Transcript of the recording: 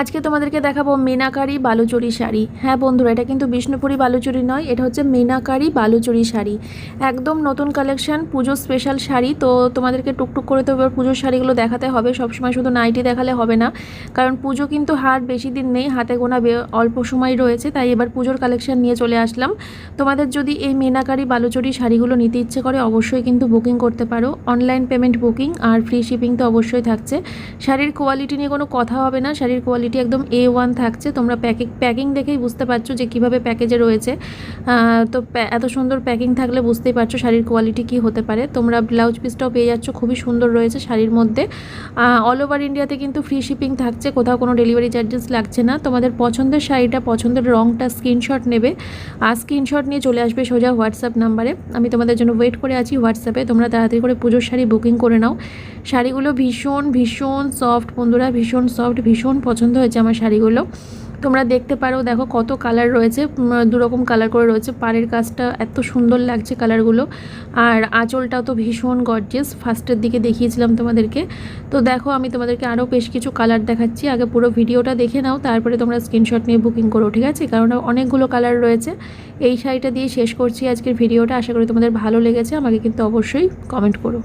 আজকে তোমাদেরকে দেখাবো মিনাকারি বালুচরি শাড়ি। হ্যাঁ বন্ধুরা, এটা কিন্তু বিষ্ণুপুরি বালুচরি নয়, এটা হচ্ছে মিনাকারি বালুচরি শাড়ি। একদম নতুন কালেকশন, পুজো স্পেশাল শাড়ি, তো তোমাদেরকে টুকটুক করে তো এবার পুজোর শাড়িগুলো দেখাতে হবে, সবসময় শুধু নাইটি দেখালে হবে না। কারণ পুজো কিন্তু হার বেশি দিন নেই, হাতে গোনা অল্প সময় রয়েছে, তাই এবার পুজোর কালেকশন নিয়ে চলে আসলাম। তোমাদের যদি এই মিনাকারি বালুচরি শাড়িগুলো নিতে ইচ্ছে করে, অবশ্যই কিন্তু বুকিং করতে পারো। অনলাইন পেমেন্ট বুকিং আর ফ্রি শিপিং তো অবশ্যই থাকছে। শাড়ির কোয়ালিটি নিয়ে কোনো কথা হবে না, শাড়ির কোয়ালিটি একদম এ ওয়ান থাকছে। তোমরা প্যাকিং প্যাকিং দেখেই বুঝতে পারছ যে কীভাবে প্যাকেজে রয়েছে। তো এত সুন্দর প্যাকিং থাকলে বুঝতেই পারছ শাড়ির কোয়ালিটি কি হতে পারে। তোমরা ব্লাউজ পিসটাও পেয়ে যাচ্ছ, খুবই সুন্দর রয়েছে শাড়ির মধ্যে। অল ওভার ইন্ডিয়াতে কিন্তু ফ্রি শিপিং থাকছে, কোথাও কোনো ডেলিভারি চার্জেস লাগছে না। তোমাদের পছন্দের শাড়িটা, পছন্দের রঙটা স্ক্রিনশট নেবে। আর স্ক্রিনশট নিয়ে চলে আসবে সোজা হোয়াটসঅ্যাপ নাম্বারে আমি তোমাদের জন্য ওয়েট করে আছি হোয়াটসঅ্যাপে। তোমরা তাড়াতাড়ি করে পুজোর শাড়ি বুকিং করে নাও। শাড়িগুলো ভীষণ ভীষণ সফট বন্ধুরা, ভীষণ সফট ভীষণ পছন্দ হয়েছে আমার শাড়িগুলো। তোমরা দেখতে পারো, দেখো কত কালার রয়েছে দুরকম কালার করে রয়েছে। পাড়ের কাজটা এত সুন্দর লাগছে কালারগুলো আর আঁচলটাও তো ভীষণ গর্জেস ফার্স্টের দিকে দেখিয়েছিলাম তোমাদেরকে। তো দেখো, আমি তোমাদেরকে আরও বেশ কিছু কালার দেখাচ্ছি। আগে পুরো ভিডিওটা দেখে নাও, তারপরে তোমরা স্ক্রিনশট নিয়ে বুকিং করো, ঠিক আছে? কারণ অনেকগুলো কালার রয়েছে। এই শাড়িটা দিয়ে শেষ করছি আজকের ভিডিওটা। আশা করি তোমাদের ভালো লেগেছে। আমাকে কিন্তু অবশ্যই কমেন্ট করো।